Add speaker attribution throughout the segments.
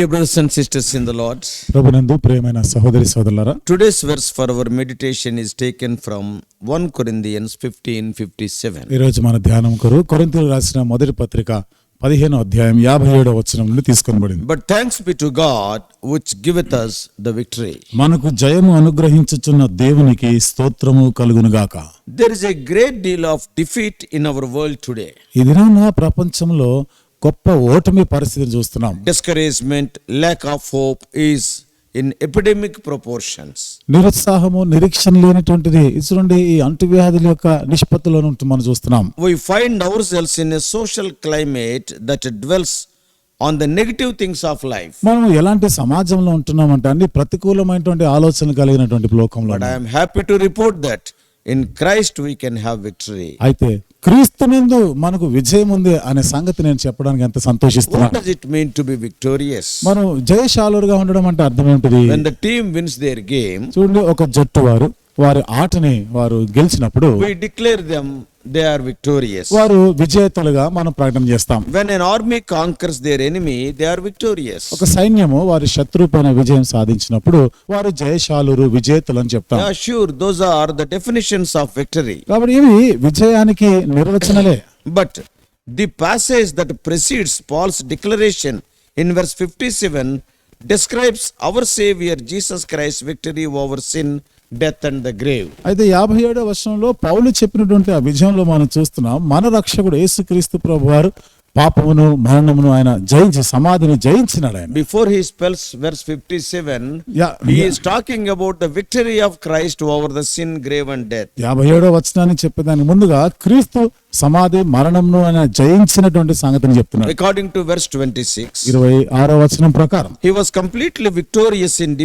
Speaker 1: Dear brothers and sisters in the Lord,
Speaker 2: ప్రభునందు ప్రియమైన సహోదరి సోదరులారా
Speaker 1: today's verse for our meditation is taken from 1 Corinthians 15:57.
Speaker 2: ఈరోజు మన ధ్యానం కొరు కొరింథీయులు రాసిన మొదటి పత్రిక పదిహేను అధ్యాయం యాభై ఏడవ వచనం నుండి తీసుకొనబడింది
Speaker 1: But thanks be to God which giveth us the victory.
Speaker 2: మనకు జయము అనుగ్రహించుచున్న దేవునికి స్తోత్రము కలుగునుగాక
Speaker 1: There is a great deal of defeat in our world today.
Speaker 2: ఈ దినాన ప్రపంచంలో గొప్ప ఓటమి పరిస్థితిని చూస్తున్నాం
Speaker 1: Discouragement, lack of hope is in epidemic proportions.
Speaker 2: నిరుత్సాహము నిరీక్షణ లేనటువంటిది ఇటువంటి ఈ అంటువ్యాధుల యొక్క నిష్పత్తిలో మనం చూస్తున్నాం
Speaker 1: We find ourselves in a social climate that dwells on the negative things of life.
Speaker 2: మనం ఎలాంటి సమాజంలో ఉంటున్నామంటే అన్ని ప్రతికూలమైనటువంటి ఆలోచనలు కలిగినటువంటి లోకంలో
Speaker 1: But I am happy to report that in Christ we can have victory.
Speaker 2: అయితే క్రీస్తునందు మనకు విజయం ఉంది అనే సంగతి నేను చెప్పడానికి ఎంత
Speaker 1: What
Speaker 2: సంతోషిస్తున్నాను
Speaker 1: does it mean to be victorious?
Speaker 2: మనం జయశాలురుగా ఉండడం అంటే అర్థం ఏంటిది
Speaker 1: When the team wins their game,
Speaker 2: చూడండి ఒక జట్టు వారు వారి ఆటని వారు గెలిచినప్పుడు
Speaker 1: we declare them they are victorious.
Speaker 2: వారు విజేతలుగా మనం ప్రకటన చేస్తాం
Speaker 1: When an army conquers their enemy, they are victorious.
Speaker 2: ఒక సైన్యము వారి శత్రువు పైన విజయం సాధించినప్పుడు వారు జయశాలురు విజేతలు అని చెప్తాం
Speaker 1: Yeah, sure, those are the definitions of victory.
Speaker 2: కాబట్టి ఇవి విజయానికి నిర్వచనలే
Speaker 1: But the passage that precedes Paul's declaration in verse 57 describes our Savior Jesus Christ's victory over sin, death and the grave
Speaker 2: అయితే యాభై ఏడో వర్షంలో పౌలు చెప్పినటువంటి ఆ విజయంలో మనం చూస్తున్నాం మన రక్షకుడు యేసు క్రీస్తు ప్రభు వారు పాపమును మరణమును ఆయన జయించి సమాధిని జయించినాడు ఆయన.
Speaker 1: Before he spells
Speaker 2: verse
Speaker 1: fifty
Speaker 2: seven
Speaker 1: he's talking about the victory of Christ over the sin grave and death
Speaker 2: యాభై ఏడో వచ్చినా అని చెప్పేదానికి ముందుగా క్రీస్తు సమాధి మరణంను ఆయన జయించినటువంటి సంగతిని
Speaker 1: చెప్తున్నారు according to verse
Speaker 2: twenty six ఇరవై ప్రకారం
Speaker 1: he was completely victorious in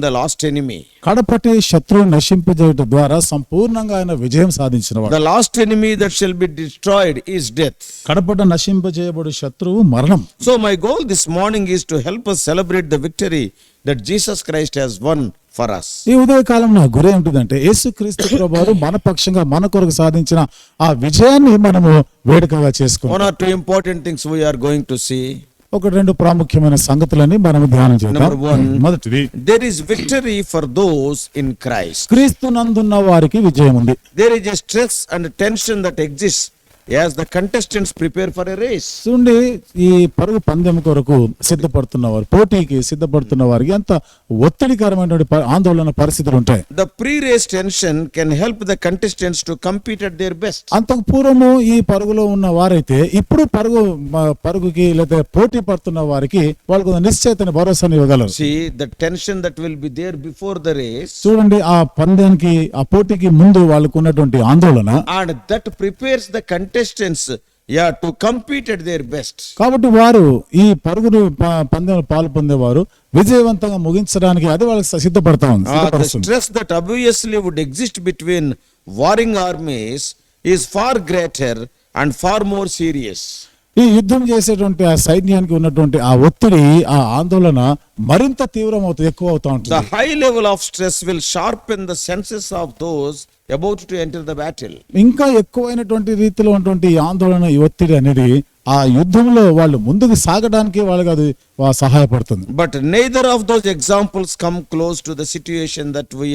Speaker 1: the last enemy
Speaker 2: కడపటి శత్రువు నశింపజేయడం ద్వారా సంపూర్ణంగా ఆయన విజయం సాధించిన
Speaker 1: the last enemy that shall be destroyed is death
Speaker 2: కడపట నశింపజేయబడు శత్రువు మరణం.
Speaker 1: So my goal this morning is to help us celebrate the victory that Jesus Christ has won for us.
Speaker 2: ఈ ఉదయకాలం నా గురి ఏమిటిదంటే యేసుక్రీస్తు ప్రభువారు మన పక్షంగా మన కొరకు సాధించిన ఆ విజయాన్ని మనము వేడుకగా
Speaker 1: One
Speaker 2: చేసుకున్నాం
Speaker 1: or two important things we are going to see.
Speaker 2: ఒక రెండు ప్రాముఖ్యమైన సంగతులని మనం ధ్యానం చేద్దాం. మొదటిది
Speaker 1: There is victory for those in Christ.
Speaker 2: క్రీస్తు నందున్న వారికి విజయం ఉంది
Speaker 1: is a stress and tension that exists as the contestants prepare for a race.
Speaker 2: చూడండి ఈ పరుగు పందెం కొరకు సిద్ధపడుతున్న వారు పోటీకి సిద్ధపడుతున్న వారికి ఎంత ఒత్తిడికరమైనటువంటి ఆందోళన పరిస్థితులు ఉంటాయి
Speaker 1: The pre-race tension can help the contestants to compete at their best.
Speaker 2: అంతకు పూర్వము ఈ పరుగులో ఉన్న వారైతే ఇప్పుడు పరుగు పరుగుకి లేదా పోటీ పడుతున్న వారికి వాళ్ళకు నిశ్చయితని భరోసాని ఇవ్వగలరు
Speaker 1: See, the tension that will be there before the race
Speaker 2: చూడండి ఆ పందెంకి ఆ పోటీకి ముందు వాళ్ళకు ఉన్నటువంటి ఆందోళన
Speaker 1: and that prepares the contestants yeah
Speaker 2: కాబట్టి వారు ఈ పరుగును పందెంలో పాలు పొందేవారు. విజయవంతంగా ముగించడానికి అది వాళ్ళకి సిద్ధపడతా ఉంది
Speaker 1: stress would exist between warring armies far greater and far serious
Speaker 2: ఈ యుద్ధం చేసేటువంటి ఆ సైన్యానికి ఉన్నటువంటి ఆ ఒత్తిడి ఆ ఆందోళన మరింత తీవ్రం అవుతుంది ఎక్కువ అవుతా ఉంటుంది
Speaker 1: high level of stress will sharpen the senses of those about to enter the battle
Speaker 2: ఇంకా ఎక్కువైనటువంటి రీతిలో ఉన్నటువంటి ఆందోళన ఈ ఒత్తిడి అనేది ఆ యుద్ధంలో వాళ్ళు ముందుకు సాగడానికి వాళ్ళకి అది సహాయపడుతుంది.
Speaker 1: But neither of those examples come close to the situation that we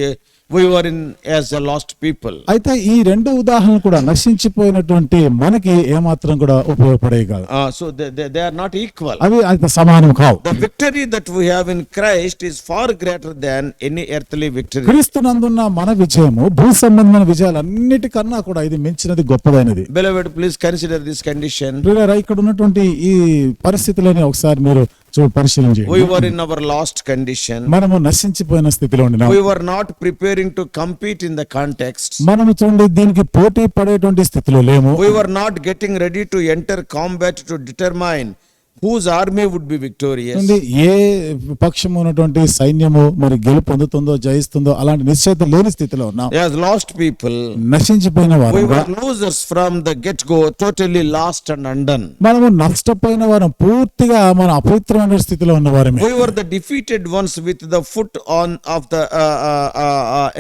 Speaker 2: అయితే ఈ రెండు ఉదాహరణలు కూడా నశించిపోయినటువంటి మనకి ఏమాత్రం కూడా
Speaker 1: ఉపయోగపడే ఉపయోగపడేయగలదు so they are not equal
Speaker 2: అవి సమానం కావు.
Speaker 1: Victory that we have in Christ is far greater than any earthly victory క్రీస్తు
Speaker 2: నందున్న మన విజయము భూ సంబంధమైన విజయాలు అన్నిటికన్నా కూడా ఇది మించినది గొప్పదైనది.
Speaker 1: Beloved please consider this
Speaker 2: condition ఇక్కడ ఉన్నటువంటి ఈ పరిస్థితులని ఒకసారి మీరు చూ పరిశీలన
Speaker 1: We
Speaker 2: చేయండి
Speaker 1: were in our lost condition.
Speaker 2: మనము నశించిపోయిన స్థితిలో ఉండినాం
Speaker 1: We were not preparing to compete in the context.
Speaker 2: మనము చూడండి దీనికి పోటీ పడేటువంటి స్థితిలో లేము
Speaker 1: We were not getting ready to enter combat to determine whose army would be
Speaker 2: victorious ఏ పక్షము ఉన్నటువంటి సైన్యము మరి గెలుపు పొందుతుందో జయిస్తుందో అలాంటి నిశ్చయత లేని స్థితిలో ఉన్నాం.
Speaker 1: యాస్ లాస్ట్ పీపుల్
Speaker 2: నశించిపోయిన
Speaker 1: వారు losers from the get go totally lost and undone
Speaker 2: మనము నష్టపోయిన వారం పూర్తిగా మన అపవిత్రమైన స్థితిలో ఉన్న
Speaker 1: వారు defeated ones with the foot on of the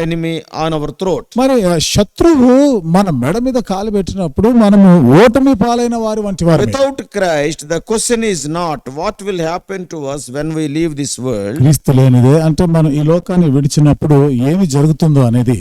Speaker 1: enemy on our throat
Speaker 2: మరి శత్రువు మన మెడ మీద కాలు పెట్టినప్పుడు మనము ఓటమి పాలైన వారు వంటి వారు
Speaker 1: without Christ the question is not what will happen to us when we leave this world,
Speaker 2: క్రీస్తు లేనిదే అంటే మనం ఈ లోకాన్ని విడిచినప్పుడు ఏమి జరుగుతుందో అనేది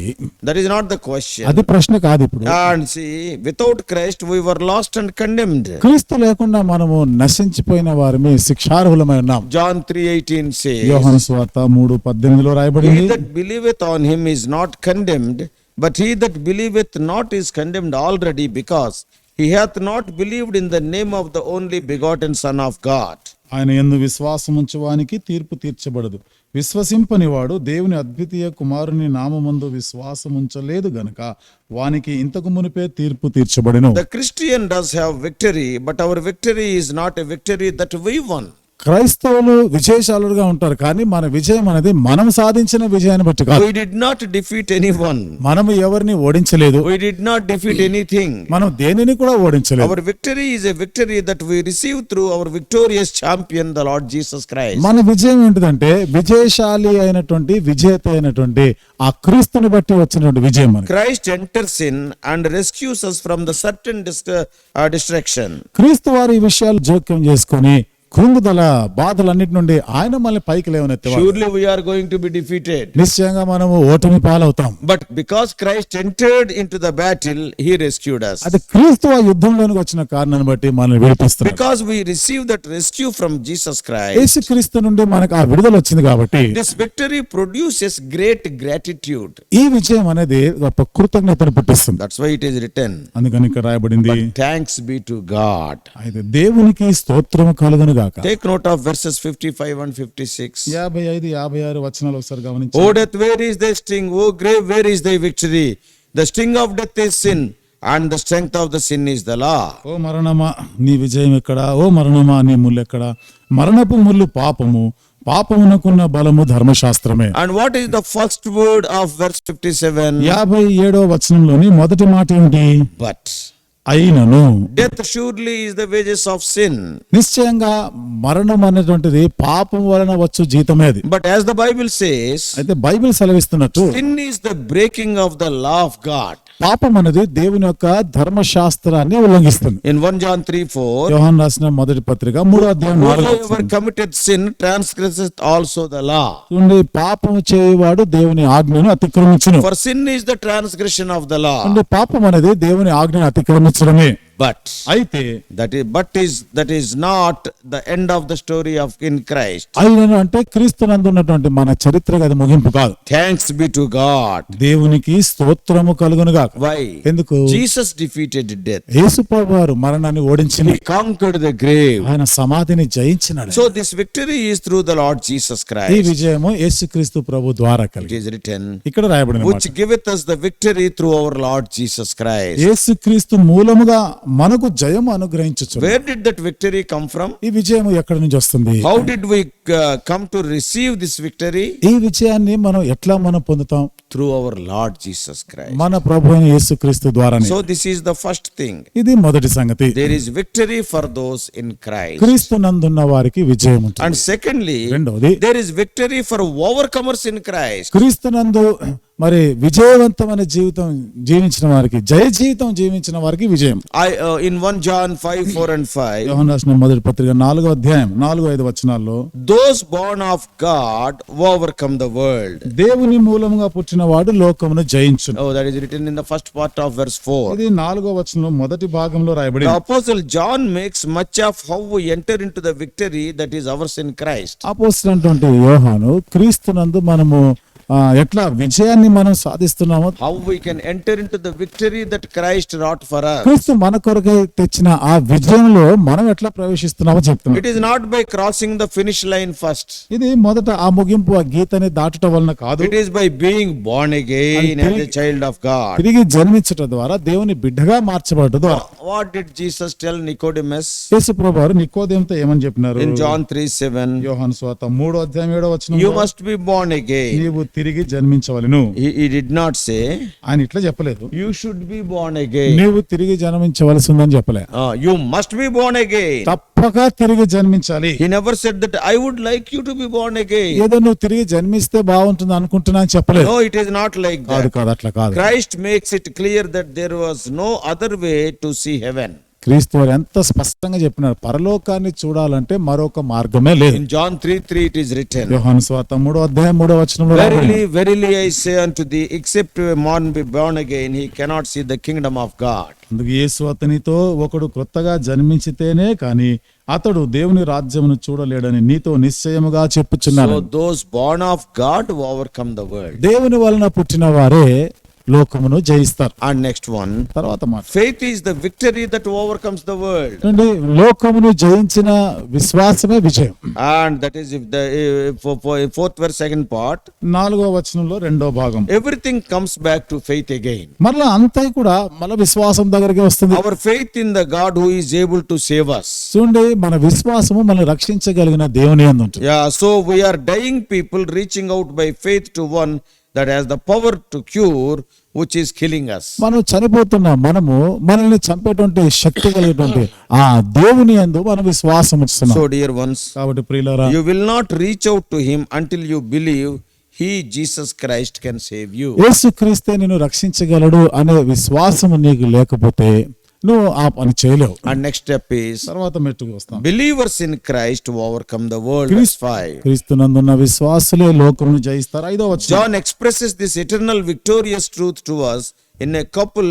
Speaker 1: that is not the question.
Speaker 2: అది ప్రశ్న కాదు ఇప్పుడు
Speaker 1: And see, without Christ, we were lost and condemned.
Speaker 2: క్రీస్తు లేకుండా మనము నశించిపోయిన వారిని శిక్షార్హులమై ఉన్నాం
Speaker 1: John 3:18 says,
Speaker 2: యోహాను స్వార్త మూడు పద్దెనిమిదిలో
Speaker 1: He
Speaker 2: రాయబడింది
Speaker 1: that believeth on him is not condemned, but he that believeth not is condemned already, because he hath not believed in the name of the only begotten Son of God.
Speaker 2: ఆయన ఎందు విశ్వాసం ఉంచువానికి తీర్పు తీర్చబడదు విశ్వసింపని వాడు దేవుని అద్వితీయ కుమారుని నామమందు విశ్వాసం ఉంచలేదు గనుక వానికి ఇంతకు మునిపే తీర్పు తీర్చబడెను
Speaker 1: The Christian does have victory, but our victory is not a victory that we won.
Speaker 2: క్రైస్తవులు విజయశాలుగా ఉంటారు కానీ మన విజయం అనేది మనం సాధించిన విజయాన్ని బట్టి కాదు.
Speaker 1: Did not defeat any one
Speaker 2: మనం ఎవరిని ఓడించలేదు.
Speaker 1: We did not defeat anything
Speaker 2: మనం దేనిని కూడా ఓడించలేదు.
Speaker 1: Our victory is victory that we receive through victorious champion the Lord Jesus Christ
Speaker 2: మన విజయం ఏంటంటే విజయశాలి అయినటువంటి విజేత అయినటువంటి ఆ క్రీస్తుని బట్టి వచ్చినటువంటి విజయం
Speaker 1: Christ enters in and rescues from the certain destruction
Speaker 2: క్రీస్తు వారి విషయాలు జోక్యం చేసుకొని కృంగుదల బాధలన్నిటి నుండి ఆయన మళ్ళీ పైకి లేవనెత్తి
Speaker 1: surely we are going to be defeated
Speaker 2: నిశ్చయంగా మనము ఓటమి పాలవుతాం.
Speaker 1: But because Christ entered in the battle he rescued us
Speaker 2: అది క్రీస్తు ఆ వచ్చిన కారణాన్ని బట్టి మనల్ని
Speaker 1: we receive that rescue from Jesus Christ
Speaker 2: యేసు నుండి మనకు ఆ విడుదల వచ్చింది కాబట్టి
Speaker 1: this victory produces great gratitude
Speaker 2: ఈ విజయం అనేది గొప్ప కృతజ్ఞతను పుట్టిస్తుంది.
Speaker 1: That's why it is written
Speaker 2: అందుకని రాయబడింది
Speaker 1: థాంక్స్ బి టు గాడ్
Speaker 2: అయితే దేవునికి స్తోత్రం కలుగును వచనాలు ఒకసారి
Speaker 1: O death where is victory and the strength
Speaker 2: ఓ మరణమా నీ విజయం ఎక్కడ? ఓ మరణమా నీ ముల్లు మరణపు ముల్లు పాపము పాపమునకున్న బలము ధర్మశాస్త్రమే.
Speaker 1: And what is the first word of verse fifty seven
Speaker 2: యాభై ఏడో వచనంలోని మొదటి మాట ఏంటి
Speaker 1: బట్
Speaker 2: అయినను.
Speaker 1: Death surely is the wages of sin
Speaker 2: నిశ్చయంగా మరణం అనేటువంటిది పాపం వలన వచ్చు జీతమే అది.
Speaker 1: But as the Bible says
Speaker 2: అయితే Bible సెలవిస్తున్నట్టు
Speaker 1: sin is the breaking of the law of God
Speaker 2: పాపం అనేది దేవుని యొక్క ధర్మశాస్త్రాన్ని ఉల్లంఘిస్తుంది
Speaker 1: In 1 John 3 4,
Speaker 2: యోహాన్ రాసిన మొదటి పత్రిక మూడో అధ్యాయం నాలుగో
Speaker 1: whosoever committed sin transgresseth also the law.
Speaker 2: నుండి పాపము చేయవాడు దేవుని ఆజ్ఞను అతిక్రమించును
Speaker 1: sin is the transgression of the law.
Speaker 2: నుండి పాపం అనేది దేవుని ఆజ్ఞను అతిక్రమించడమే
Speaker 1: బట్
Speaker 2: అయితే
Speaker 1: that is but is that is not the end of the story of in Christ
Speaker 2: అయినా అంటే క్రీస్తు నందు ఉన్నటువంటి మన చరిత్ర కదా ముగింపు కాదు.
Speaker 1: థ్యాంక్స్ బి టు గాడ్
Speaker 2: దేవునికి స్తోత్రము కలుగును
Speaker 1: గాక.
Speaker 2: వై ఎందుకు?
Speaker 1: జీసస్ డిఫీటెడ్ డెత్
Speaker 2: యేసు ప్రభువారు మరణాన్ని
Speaker 1: ఓడించిన కాంక్వర్డ్ ద గ్రేవ్
Speaker 2: ఆయన సమాధిని జయించినాడు.
Speaker 1: So this victory is through the Lord Jesus
Speaker 2: Christ
Speaker 1: ఈ
Speaker 2: విజయము యేసుక్రీస్తు ప్రభు ద్వారా కలిగి.
Speaker 1: ఇట్ రిటెన్
Speaker 2: ఇక్కడ రాయబడింది
Speaker 1: which giveth us the victory through our Lord Jesus యేసు
Speaker 2: క్రీస్తు మూలముగా మనకు జయం అనుగ్రహించు
Speaker 1: where did that victory come from
Speaker 2: ఈ విజయం ఎక్కడ నుంచి వస్తుంది?
Speaker 1: How did we come to receive this victory
Speaker 2: ఈ విజయాన్ని మనం ఎట్లా మనం పొందుతాం?
Speaker 1: Through our Lord Jesus Christ
Speaker 2: మన ప్రభు యేసు క్రీస్తు ద్వారా
Speaker 1: so this is the first thing
Speaker 2: ఇది మొదటి సంగతి.
Speaker 1: There is victory for those in Christ
Speaker 2: క్రీస్తు నందున్న వారికి విజయం అండ్
Speaker 1: సెకండ్లీ రెండోది
Speaker 2: there
Speaker 1: is victory for overcomers in Christ
Speaker 2: క్రీస్తు నందు మరి విజయవంతమైన జీవితం జీవించిన వారికి జయ జీవితం జీవించిన వారికి విజయం.
Speaker 1: I in one John five four and five
Speaker 2: యోహన్ రాసిన మొదటి పత్రిక నాలుగో అధ్యాయం నాలుగో ఐదు వచనాల్లో
Speaker 1: those born of God overcome the world
Speaker 2: దేవుని మూలంగా పుట్టిన వాడు లోకమును జయించు
Speaker 1: ఓ that is written in the first part of verse four
Speaker 2: ఇది నాలుగో వచనం మొదటి భాగంలో రాయబడి
Speaker 1: apostle John makes much of how enter into the victory that is ours in Christ apostle
Speaker 2: అంటే యోహాను క్రీస్తునందు మనము ఎట్లా విజయాన్ని మనం సాధిస్తున్నామో
Speaker 1: how we can enter in victory that Christ not for us.
Speaker 2: మన కొరకు తెచ్చిన ఆ విజయంలో మనం ఎట్లా ప్రవేశిస్తున్నామో చెప్తున్నాం.
Speaker 1: It is not by crossing the finish line first
Speaker 2: ఇది మొదట ఆ ముగింపు ఆ గీతని దాటటం వలన కాదు.
Speaker 1: It is by being born again as a child of God
Speaker 2: తిరిగి జన్మించడం ద్వారా దేవుని బిడ్డగా మార్చబడ్డ ద్వారా.
Speaker 1: What did Jesus tell Nicodemus
Speaker 2: యేసు ప్రభువారు నికోదేముతో ఏమని చెప్పినారు?
Speaker 1: జాన్ 3:7
Speaker 2: యోహాను సువార్త 3వ అధ్యాయం 7వ
Speaker 1: వచనం you must be born
Speaker 2: again తిరిగి జన్మించవలను.
Speaker 1: నాట్ సే
Speaker 2: ఆయన ఇట్లా చెప్పలేదు.
Speaker 1: You should be born again
Speaker 2: నువ్వు తిరిగి జన్మించవలసి ఉందని చెప్పలే
Speaker 1: you must be born again
Speaker 2: తప్పక తిరిగి జన్మించాలి.
Speaker 1: He that I would like you to be born again
Speaker 2: ఏదో నువ్వు తిరిగి జన్మిస్తే బాగుంటుంది అనుకుంటున్నా అని చెప్పలేదు
Speaker 1: it is not like that
Speaker 2: కాదు కాదు అట్లా కాదు.
Speaker 1: Christ makes it clear that there was no other way to see heaven
Speaker 2: క్రీస్తు వారు ఎంత స్పష్టంగా చెప్పినారు పరలోకాన్ని చూడాలంటే మరొక మార్గమే లేదు
Speaker 1: John 3 3, it is written,
Speaker 2: యోహాను స్వార్థ మూడో అధ్యాయం మూడో వచనంలో
Speaker 1: verily I say unto thee, except a man be born again, he cannot see the kingdom of God.
Speaker 2: అందుకు యేసు అతనితో ఒకడు క్రొత్తగా జన్మించితేనే కాని అతడు దేవుని రాజ్యమును చూడలేడని నీతో నిశ్చయముగా చెప్పుచున్నాను
Speaker 1: born of God will overcome the world.
Speaker 2: దేవుని వలన పుట్టిన వారే లోకమును జయిస్తారు.
Speaker 1: అండ్ నెక్స్ట్ వన్
Speaker 2: తర్వాత మాట.
Speaker 1: Faith is the victory that overcomes the
Speaker 2: world అంటే లోకమును జయించిన విశ్వాసమే విజయం.
Speaker 1: And that is if the fourth verse second part
Speaker 2: నాలుగో వచనంలో రెండో భాగం.
Speaker 1: Everything comes back to faith again
Speaker 2: మరలా అంతా కూడా మన విశ్వాసం దగ్గరికే వస్తుంది.
Speaker 1: Our faith in the God who is able to save us
Speaker 2: చూడండి మన విశ్వాసము మన రక్షించగలిగిన దేవుని అందుంటుంది
Speaker 1: yeah so we are dying people reaching out by faith to one that has the power to cure which is killing us
Speaker 2: మనం చనిపోతున్న మనము మనల్ని చంపేటువంటి శక్తి కలిగేటువంటి ఆ దేవుని అందు మన విశ్వాసం ఇస్తున్నాం
Speaker 1: సో డియర్ వన్స్
Speaker 2: కాబట్టి ప్రియులారా
Speaker 1: you will not reach out to him until you believe he Jesus Christ can save you
Speaker 2: యేసు క్రీస్తే నిన్ను రక్షించగలడు అనే విశ్వాసం నీకు లేకపోతే నువ్వు ఆ పని చేయలేవు
Speaker 1: next step is
Speaker 2: తర్వాత మెట్టుకు వస్తాం
Speaker 1: in Christ to overcome the world. Verse 5.
Speaker 2: క్రీస్తునందున్న విశ్వాసులే లోకమును జయిస్తారు ఐదో వచ్చి
Speaker 1: John expresses this eternal victorious truth to us in a couple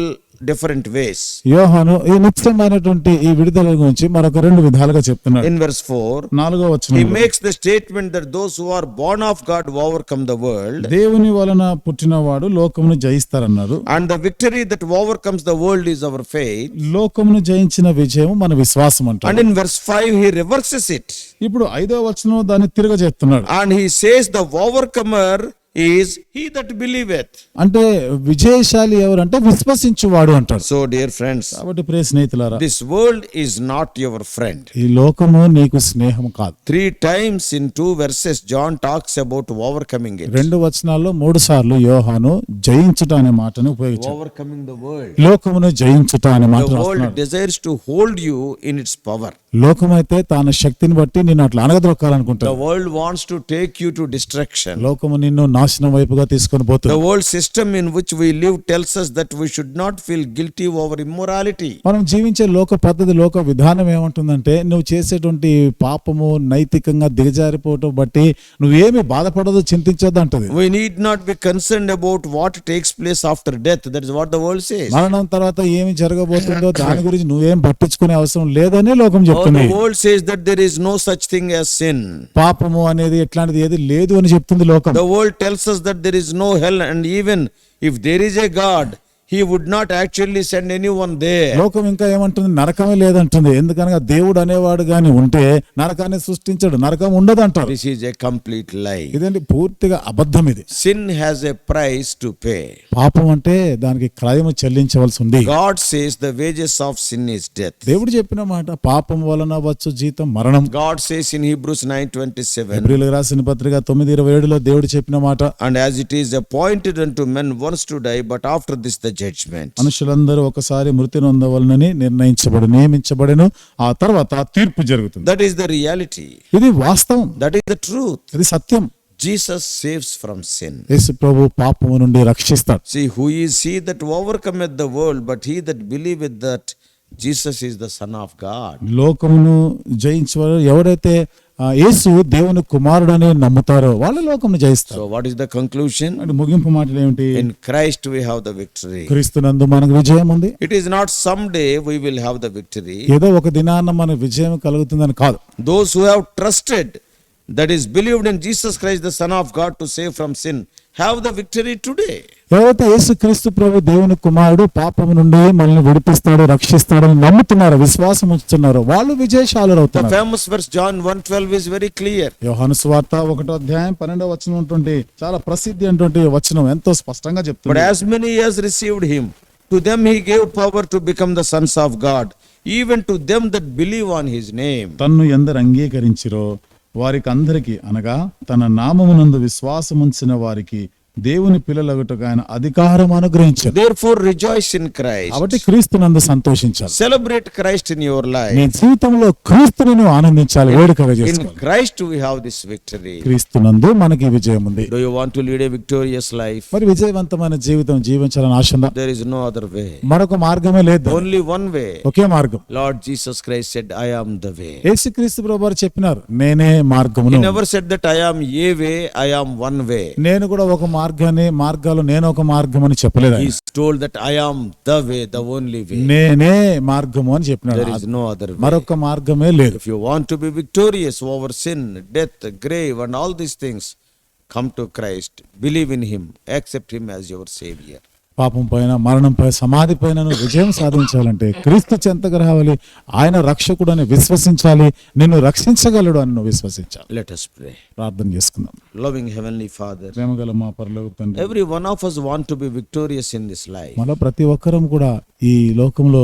Speaker 1: different ways
Speaker 2: యోహాను ఈ నిత్యమైనటువంటి ఈ విడుదల గురించి మరొక రెండు విధాలుగా చెప్తున్నాడు.
Speaker 1: ఇన్ వర్స్ 4
Speaker 2: నాలుగో వచనం
Speaker 1: makes the statement that those who are born of God overcome the world
Speaker 2: దేవుని వలన పుట్టిన వాడు లోకమును జయిస్తారు
Speaker 1: అన్నాడు and the victory that overcomes the world is our faith
Speaker 2: లోకమును జయించిన విజయం మన విశ్వాసం అంటాడు.
Speaker 1: And in verse 5 he reverses it
Speaker 2: ఇప్పుడు ఐదో వచనం దాన్ని తిరగ చెప్తున్నాడు
Speaker 1: and he says the overcomer is he that believeth.
Speaker 2: అంటే విజయశాలి ఎవరంటే విశ్వసించువాడు అంటాడు
Speaker 1: So, dear friends,
Speaker 2: కాబట్టి ప్రియ స్నేహితులారా
Speaker 1: this world is not your friend.
Speaker 2: ఈ లోకము నీకు స్నేహం కాదు
Speaker 1: Three times in two verses, John talks about overcoming it.
Speaker 2: రెండు వచనాల్లో మూడు సార్లు యోహాను జయించుట అనే మాటను ఉపయోగించాడు
Speaker 1: Overcoming the world.
Speaker 2: లోకమును జయించుట అనే మాట
Speaker 1: The world
Speaker 2: రాస్తున్నాడు
Speaker 1: desires to hold you in its power.
Speaker 2: లోకమైతే తాన శక్తిని బట్టి నిన్ను అట్లా
Speaker 1: The
Speaker 2: అనగదొక్కాలనుకుంటాడు
Speaker 1: world wants to take you to destruction.
Speaker 2: లోకము నిన్ను నాశనం వైపుగా తీసుకొని పోతుంది.
Speaker 1: System in which we tells us we should not feel guilty over immorality
Speaker 2: మనం జీవించే లోక పద్ధతి లోక విధానం ఏమంటుందంటే నువ్వు చేసేటువంటి పాపము నైతికంగా దిగజారిపోవటం బట్టి నువ్వు ఏమి బాధపడదు చింతించొద్దు అంటది.
Speaker 1: We not be concern about what takes place after death that is the world says
Speaker 2: మరణం తర్వాత ఏమి జరగబోతుందో దాని గురించి నువ్వేం పట్టించుకునే అవసరం లేదని లోకం చెప్తుంది.
Speaker 1: ఓల్డ్ థింగ్ యాస్
Speaker 2: పాపము అనేది ఎట్లాంటిది? ఏది లేదు అని చెప్తుంది లోకం.
Speaker 1: World tells us that there is no hell, and even if there is a God, he would not actually send anyone there.
Speaker 2: లోకం ఇంకా ఏమంటుంది నరకమే లేదంటుంది ఎందుకనగా దేవుడు అనేవాడు గాని ఉంటే నరకాన్ని సృష్టించాడు నరకం ఉండదు అంటారు
Speaker 1: This is a complete lie.
Speaker 2: ఇదండి పూర్తిగా అబద్ధం ఇది
Speaker 1: Sin has a price to pay.
Speaker 2: పాపం అంటే దానికి క్రయము చెల్లించవలసి ఉంది
Speaker 1: God says the wages of sin is death.
Speaker 2: దేవుడు చెప్పిన మాట పాపం వలన వచ్చు జీతం మరణం
Speaker 1: God says in Hebrews 9:27,
Speaker 2: ఏప్రిల్ రాసిన పత్రిక తొమ్మిది ఇరవై ఏడులో దేవుడు చెప్పిన మాట
Speaker 1: and as it is appointed unto men once to die, but after this the judgment
Speaker 2: మనుషులందరూ ఒకసారి మృతి నొందవలనని నిర్ణయించబడు నియమించబడను. ఆ తర్వాత తీర్పు జరుగుతుంది.
Speaker 1: దట్ ఈస్ ద రియాలిటీ
Speaker 2: ఇది వాస్తవం.
Speaker 1: దట్ ఈస్ ద ట్రూత్
Speaker 2: ఇది సత్యం.
Speaker 1: జీసస్ సేవ్స్ ఫ్రమ్ సిన్
Speaker 2: యేసు ప్రభు పాపము నుండి రక్షిస్తాడు.
Speaker 1: See who is he that overcome with the world but he that believe with that Jesus is the Son of God
Speaker 2: లోకమును జయించవారు ఎవరైతే యేసు దేవుని కుమారుడు అని నమ్ముతారు వాళ్ళ లోకం జయిస్తారు.
Speaker 1: What is the conclusion
Speaker 2: and ముగింపు మాటలు
Speaker 1: ఏంటి క్రైస్ట్ వి క్రీస్తు
Speaker 2: నందు మనకు విజయం
Speaker 1: సమ్ డే వి
Speaker 2: ఏదో ఒక దినాన మన విజయం కలుగుతుందని కాదు.
Speaker 1: Those who have trusted Son of God to save have the victory today
Speaker 2: ఎవరైతే యేసు క్రీస్తు ప్రభు దేవుని కుమారుడు పాపము నుండి మనల్ని విడిపిస్తాడు రక్షిస్తాడని నమ్ముతున్నారో విశ్వాసం ఉంచుతున్నారో వాళ్ళు విజయశాలు అవుతున్నారు
Speaker 1: famous verse John 1:12 is very clear.
Speaker 2: యోహాను సువార్త ఒకటో అధ్యాయం పన్నెండో వచనం ఉన్నటువంటి చాలా ప్రసిద్ధి అయినటువంటి వచనం ఎంతో స్పష్టంగా చెప్తుంది
Speaker 1: as many as received him, to them he gave power to become the sons of God, even to them that believe on his name.
Speaker 2: తన్ను ఎందరు అంగీకరించిరో వారికి అందరికి అనగా తన నామమునందు విశ్వాసముంచిన వారికి దేవుని పిల్లలగుటకు ఆయన అధికారం అనుగ్రహించారు
Speaker 1: therefore rejoice in Christ
Speaker 2: కాబట్టి క్రీస్తు నందు సంతోషించాలి.
Speaker 1: Celebrate Christ in your life
Speaker 2: నీ జీవితంలో క్రీస్తుని నువ్వు ఆనందించాలి వేడుకగా Christ
Speaker 1: we have this victory క్రీస్తు
Speaker 2: నందు మనకి విజయం ఉంది.
Speaker 1: Do you want to lead a victorious life
Speaker 2: మరి విజయవంతమైన జీవితం జీవించాలని ఆశ ఉందా?
Speaker 1: There is no other way
Speaker 2: మరొక మార్గమే లేదు.
Speaker 1: ఓన్లీ వన్ వే
Speaker 2: ఒకే మార్గం.
Speaker 1: Lord Jesus Christ said I am the way
Speaker 2: యేసుక్రీస్తు ప్రభువారు చెప్పినారు నేనే
Speaker 1: మార్గము
Speaker 2: he
Speaker 1: never said that I am a way I am one way
Speaker 2: నేను కూడా ఒక మార్గాన్ని మార్గాలు నేను ఒక మార్గం అని చెప్పలేదు.
Speaker 1: He told that I am the way, the only way.
Speaker 2: నేనే మార్గము అని చెప్పినాడు
Speaker 1: There is no other way.
Speaker 2: మరొక మార్గమే లేదు
Speaker 1: If you want to be victorious over sin, death, grave, and all these things, come to Christ, believe in Him, accept Him as your Savior.
Speaker 2: పాపం పైన మరణం పై సమాధి పైన విజయం సాధించాలంటే క్రీస్తు చెంతకు రావాలి ఆయన రక్షకుడు అని విశ్వసించాలి నిన్ను రక్షించగలడు అని నువ్వు విశ్వసించాలి
Speaker 1: Let us pray.
Speaker 2: ప్రార్థన చేసుకుందాం
Speaker 1: Loving Heavenly Father,
Speaker 2: ప్రేమగల మా పరలోక తండ్రి
Speaker 1: every one of us want to be victorious in this life.
Speaker 2: మనలో ప్రతి ఒక్కరం కూడా ఈ లోకంలో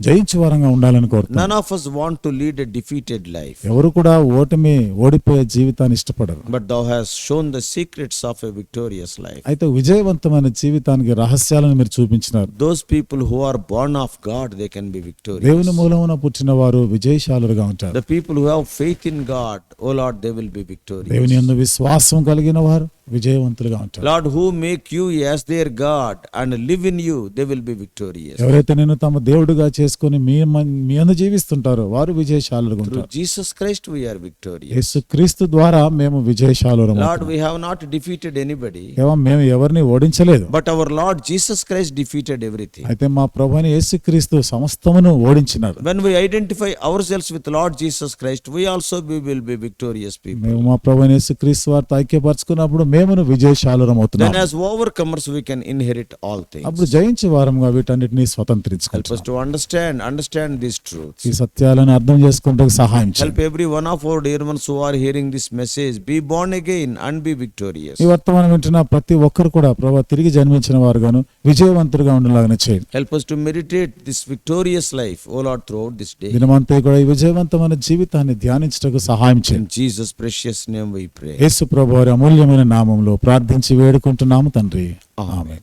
Speaker 2: జయించే వారంగా ఉండాలని కోరుతున్నాను
Speaker 1: none of us want lead defeated life
Speaker 2: ఎవరు కూడా ఓటమి ఓడిపోయే జీవితాన్ని ఇష్టపడరు.
Speaker 1: But thou has shown the secrets of a victorious life
Speaker 2: అయితే విజయవంతమైన జీవితానికి రహస్యాలను మీరు చూపించినారు.
Speaker 1: Those people who are born of God they can be victorious
Speaker 2: దేవుని మూలమున పుట్టిన వారు విజయశాలులుగా ఉంటారు.
Speaker 1: The people who have in God oh Lord they will be victorious
Speaker 2: దేవుని విశ్వాసం కలిగిన వారు విజయవంతులుగా ఉంటారు.
Speaker 1: Lord make you as their God and live in you they will be victorious
Speaker 2: ఎవరైతే నేను తమ దేవుడుగా చేసి చేసుకుని మీ మీ జీవిస్తుంటారు. వారు విజయశాలు
Speaker 1: Jesus Christ we are victorious
Speaker 2: యేసు క్రీస్తు ద్వారా మేము
Speaker 1: విజయశాలు we have not defeated
Speaker 2: anybody మేము ఎవరిని ఓడించలేదు.
Speaker 1: But our Lord Jesus Christ defeated everything
Speaker 2: అయితే మా ప్రభువైన యేసు క్రీస్తు సమస్తమును ఓడించినారు.
Speaker 1: When we identify ourselves with Lord Jesus Christ we also we will be victorious people
Speaker 2: మేము మా ప్రభువైన యేసు క్రీస్తు వారితో ఐక్యపరచుకున్నప్పుడు మేమును విజయశాలు అవుతున్నాం.
Speaker 1: Then as overcomers we can inherit all things
Speaker 2: అప్పుడు జయించే వారంగా వీటన్నిటిని
Speaker 1: స్వతంత్రించుకోవచ్చు first understand understand this truth
Speaker 2: ఈ సత్యాలను అర్థం చేసుకుంటే సహాయం
Speaker 1: help every one of our dear ones who are hearing this message be born again and be victorious
Speaker 2: ఈ వర్తమానం వింటున్న ప్రతి ఒక్కరు కూడా ప్రభా తిరిగి జన్మించిన వారు గాను విజయవంతుడిగా ఉండలాగిన చేయండి.
Speaker 1: Help us to meditate this victorious life a lot throughout this
Speaker 2: దినమంతా కూడా ఈ విజయవంతమైన జీవితాన్ని ధ్యానించడానికి సహాయం చేయండి.
Speaker 1: Jesus precious name we pray
Speaker 2: యేసు ప్రభు అమూల్యమైన నామంలో ప్రార్థించి వేడుకుంటున్నాము తండ్రి.
Speaker 1: Amen.